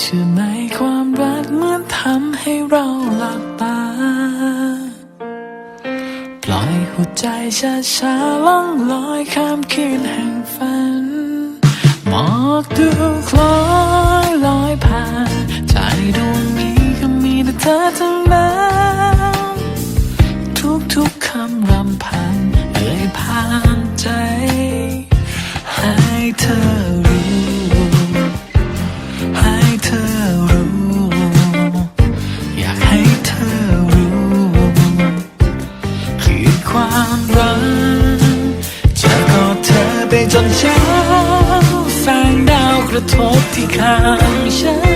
เชื่อไหมความรักเหมือนทำให้เราหลับตา ปล่อยหัวใจช้าช้าๆล่องลอยข้ามคืนแห่งฝัน หมอกดูคล้อยลอยผ่านใจดวงนี้ก็มีแต่เธอทั้งนั้น ทุกๆคำรำพัน ความรักจะกอดเธอไปจนเช้าแสงดาวกระทบที่ข้างฉัน